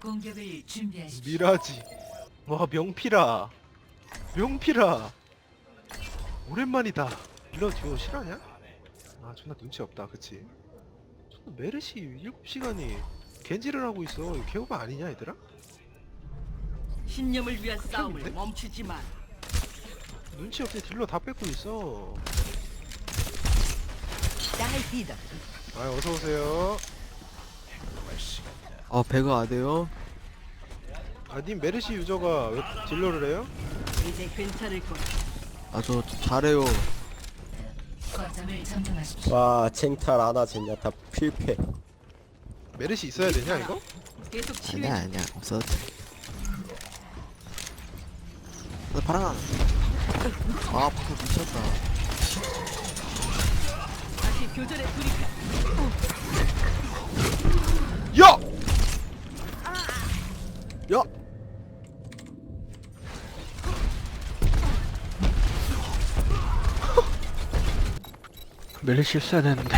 공격을 준비하십시오. 미라지 와 명피라 명피라 오랜만이다 이런 듀오 실화냐? 아 존나 눈치 없다 그치? 존나 메르시 7시간이 겐지를 하고 있어 이거 개오바 아니냐 얘들아? 신념을 위한 싸움을 하는데? 멈추지 마. 눈치 없이 딜러 다 뺏고 있어 딸기다. 아 어서오세요 아 배가 안 돼요? 아님 메르시 유저가 왜 딜러를 해요? 이제 괜찮을 거야. 아저 잘해요 거점을 점령하십시오. 와 쟁탈 아나 젠야타 필패 메르시 있어야 되냐 이거? 계속 치유해. 아니야 아니야 없어도 돼나 파랑 안 아, 방금 미쳤다. 다시 교전에 돌입해. 메르시 했어야 되는데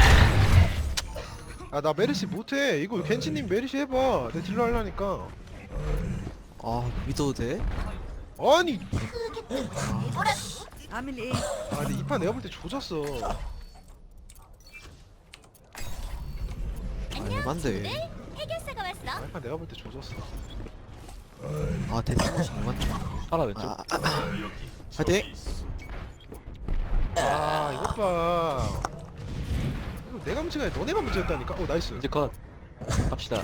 아 나 메르시 못해 이거 겐지님 메르시 해봐 내 딜러 하려니까 아, 믿어도 돼? 아니. 아 근데 이판 내가 볼 때 조졌어 아, 얼만데? 해결사가 왔어. 이판 내가 볼 때 조졌어 아, 대충 잘 맞죠. 하나 왼쪽 아, 아, 아. 파이팅! 아 이것 봐. 이거 내가 문제가 아니라 너네가 문제였다니까? 어 나이스. 이제 컷. 갑시다.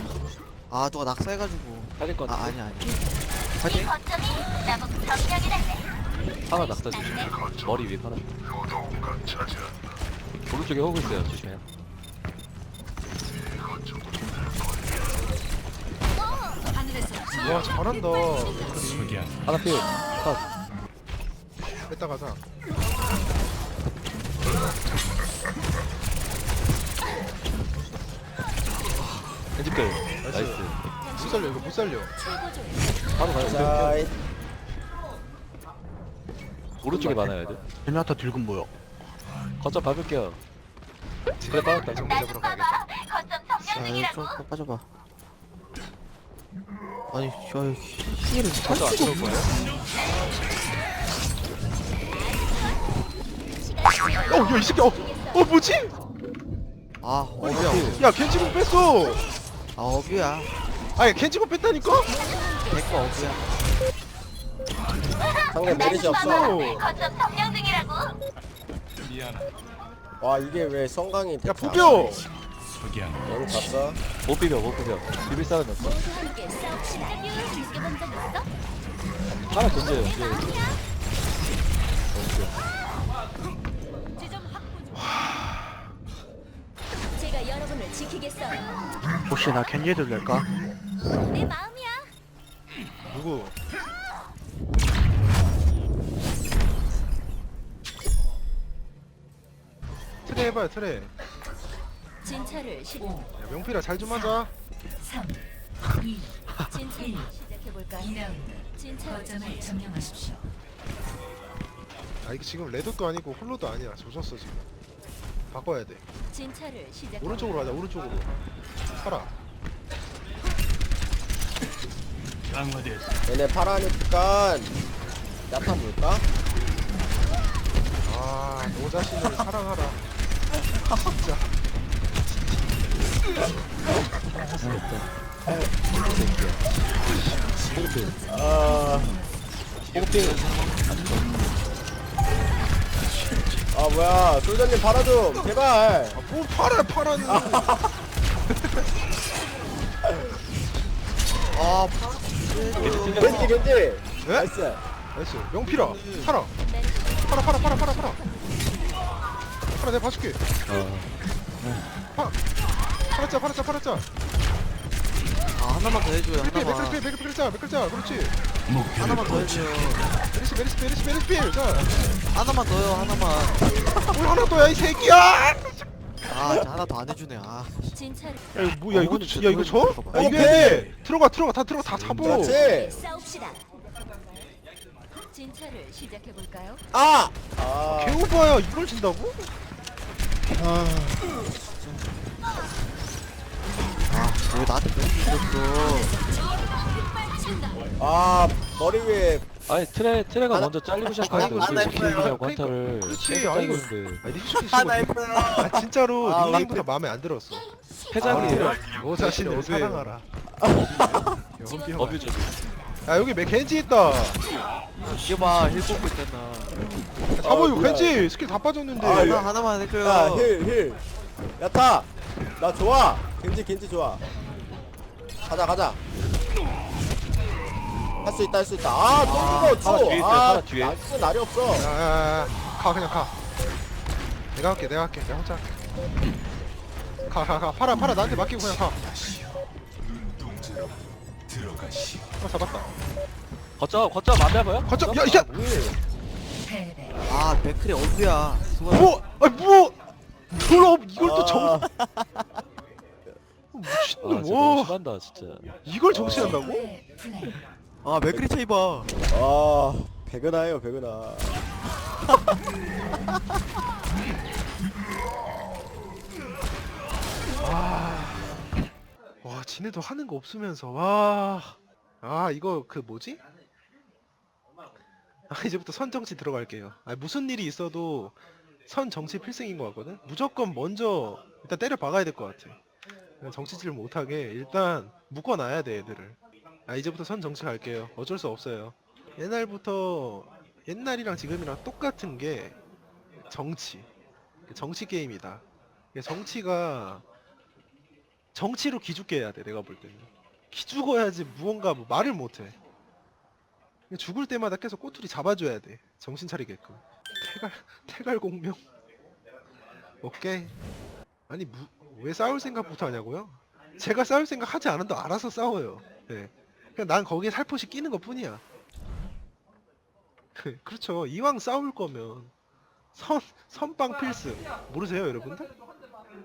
아, 누가 낙사해가지고. 살릴 것 아, 같아 아니야, 아니야. 이 파이팅! 거점이 나보고 점령이란대. 하나 낙사 조심 머리 위에 하나. 오른쪽에 호구 있어요. 조심해요. 와 잘한다. 하나 필. 컷. 뺐다 가자 겐지끌 나이스. 나이스 못 살려 이거 못 살려 바로 가요 자 오른쪽에 많아요 애들 헬나타 들고 뭐요? 거점 밟을게요 그래 빠졌다 정비 잡으러 가야겠다 점령 아. 좀 빠져봐. 아니, 저, 힐을 거점 안 들어올 거예요? 어야이 새끼 어, 어 뭐지? 아, 어비야. 야 겐지군 뺐어 아, 어비야. 아니 겐지군 뺐다니까? 내거 어비야. 상대 메리시 없어 거점 점령 중이라고. 와 이게 왜 성강이 야 대체 부벼 영 봤어? 못 비벼 못 비벼 비빌 사람이 없어? 하나 던져요 지키겠어요. 혹시 나 캔디 해도 될까? 내 마음이야. 누구? 트레 해봐요 트레 진찰을 시야 명필아 잘 좀 하자 3, 2, 진찰을 시작해? 2라운드. 진찰 거점을 점령하십시오. 아 이게 지금 레드도 아니고 홀로도 아니야 조졌어 지금 바꿔야 돼. 진찰을 시작. 오른쪽으로 가자 오른쪽으로. 살아. 얘네 파라니까 야타 볼까? 아 너 자신을 사랑하라. 진짜 아. 호구필 아 뭐야. 솔저님 팔아 좀. 제발. 아뭐 팔아 팔아는. 아, 겐지 튕겼어 겐지. 에? 나이스. 나이스. 명필아 팔아. 팔아 팔아 팔아 팔아 팔아. 팔아 내가 봐줄게. 어. 파 팔았자 팔았자 팔았자 아, 하나만 더 해줘요, 백필 하나만. 백필 백필자 백필자 그렇지 하나만 더 해줘요. 메리시 메리시 메리시 메리시 필 자 하나만 더요, 하나만. 뭘 하나 더야 이 새끼야 야 아, 진짜 하나 더 안 해주네, 아. 진찰 이거 뭐야 이거 저- 야 이거 저? 야 이겨야 돼 들어가 들어가 다 들어가 다 잡어 그렇지 싸웁시다. 진찰을 시작해 볼까요? 아! 아 개오바야 이걸 진다고? 아 머리 위에 아니 트레 트레가 하나- 먼저 잘리고 시작하는데 하나 어떻게 했어요. 비비냐고 그러니까, 한타를. 그렇지. 잘리는데. 아니 솔직히 하나 했어요. 아 진짜로 아, 닉네임부터 마음에 안 들었어. 해장이에요 너 자신을 어뷰예요. 사랑하라. 연병아 어뷰죠 야 여기 맥 겐지 있다. 이게 봐, 힐 뽑고 있잖아. 잡아 이거 뭐야. 겐지 스킬 다 빠졌는데. 아, 이거- 하나, 하나만 해줘요. 야힐힐. 야타. 나 좋아. 겐지 겐지 좋아. 가자 가자 할 수 있다 할 수 있다. 아또 이거 하나 뒤에 있어요, 아 뒤에. 나이스 날이 없어. 야야야 가 그냥 가. 내가 할게 내가 할게. 내가 혼자 할게. 가 가 가. 팔아 팔아. 나한테 맡기고 그냥 가. 어, 잡았다. 거점 거점 안 밟아요? 거점, 야, 이 패배. 아, 맥클이 어디야? 뭐? 아니 뭐? 이걸 이걸 또 정... 아, 아 미친놈 너무 와 심한다 진짜. 이걸 정치한다고? 아, 맥클이 차이 봐. 아 백은하예요 백은하 와 지네도 하는 거 없으면서. 와아 이거 그 뭐지? 아 이제부터 선 정치 들어갈게요. 아 무슨 일이 있어도 선 정치 필승인 것 같거든? 무조건 먼저 일단 때려 박아야 될 것 같아. 그냥 정치질 못하게 일단 묶어놔야 돼 애들을 아 이제부터 선 정치 갈게요. 어쩔 수 없어요. 옛날부터 옛날이랑 지금이랑 똑같은 게 정치. 정치 게임이다. 정치가 정치로 기죽게 해야 돼 내가 볼 때는. 기죽어야지 무언가 뭐 말을 못해. 죽을 때마다 계속 꼬투리 잡아줘야 돼 정신 차리게끔. 태갈 태갈 공명? 오케이. 아니 무, 왜 싸울 생각부터 하냐고요? 제가 싸울 생각 하지 않아도 알아서 싸워요. 예. 그냥 난 거기에 살포시 끼는 것 뿐이야. 그렇죠. 이왕 싸울 거면 선 선빵 필승. 모르세요 여러분들?